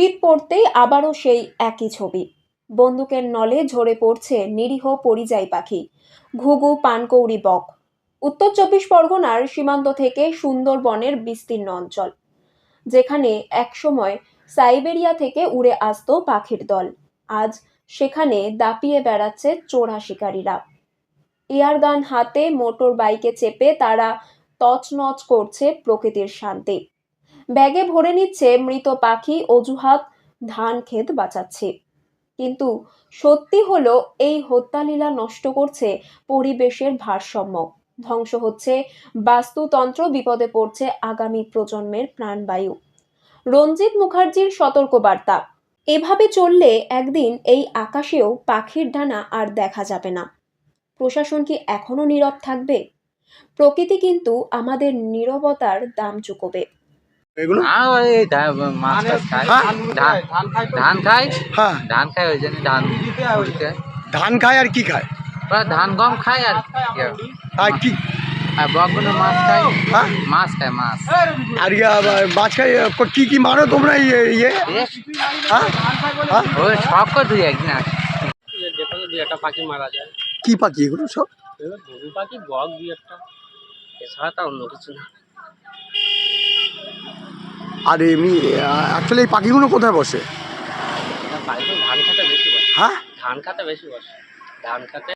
শীত পড়তেই আবারও সেই একই ছবি। বন্দুকের নলে ঝরে পড়ছে নিরীহ পরিযায়ী পাখি। ঘুঘু, পানকৌড়ি, বক। উত্তর চব্বিশ পরগনার সীমান্ত থেকে সুন্দরবনের বিস্তীর্ণ অঞ্চল, যেখানে একসময় সাইবেরিয়া থেকে উড়ে আসতো পাখির দল। আজ সেখানে দাপিয়ে বেড়াচ্ছে চোরা শিকারীরা। এয়ারগান হাতে মোটর বাইকে চেপে তারা তছনছ করছে প্রকৃতির শান্তি। ব্যাগে ভরে নিচ্ছে মৃত পাখি, অজুহাত, ধান ক্ষেত বাঁচাচ্ছে। কিন্তু সত্যি হলো, এই হত্যালীলা নষ্ট করছে পরিবেশের ভারসাম্য। ধ্বংস হচ্ছে বাস্তুতন্ত্র, বিপদে পড়ছে আগামী প্রজন্মের প্রাণবায়ু। রঞ্জিত মুখার্জির সতর্কবার্তা, এভাবে চললে একদিন এই আকাশেও পাখির ডানা আর দেখা যাবে না। প্রশাসন কি এখনও নীরব থাকবে? প্রকৃতি কিন্তু আমাদের নীরবতার দাম চুকোবে। এগুলো? হ্যাঁ মাছ খায়। হ্যাঁ? ধান ধান খায় হ্যাঁ। ধান খায় ওই জন্য ধান ধান খায় আর কি খায়? ধান গম খায় আর আর কি? আর মাছ খায়? হ্যাঁ। মাছ খায় মাছ। আর ইয়া, মাছ খায় কি কি মারো তোমরা ইয়ে ইয়ে? হ্যাঁ। হ্যাঁ। ওই শখ করে দুই একদিন আর একটা পাখি মারা যায়। কি পাখি এগুলো সব? পাখি বক দুই একটা। এছাড়া তা অন্য কিছু না। আর এমনি অ্যাকচুয়ালি এই পাখিগুলো কোথায় বসে? ধান খেতে বেশি বসে। হ্যাঁ? ধান খাতে বেশি বসে। ধান খেতে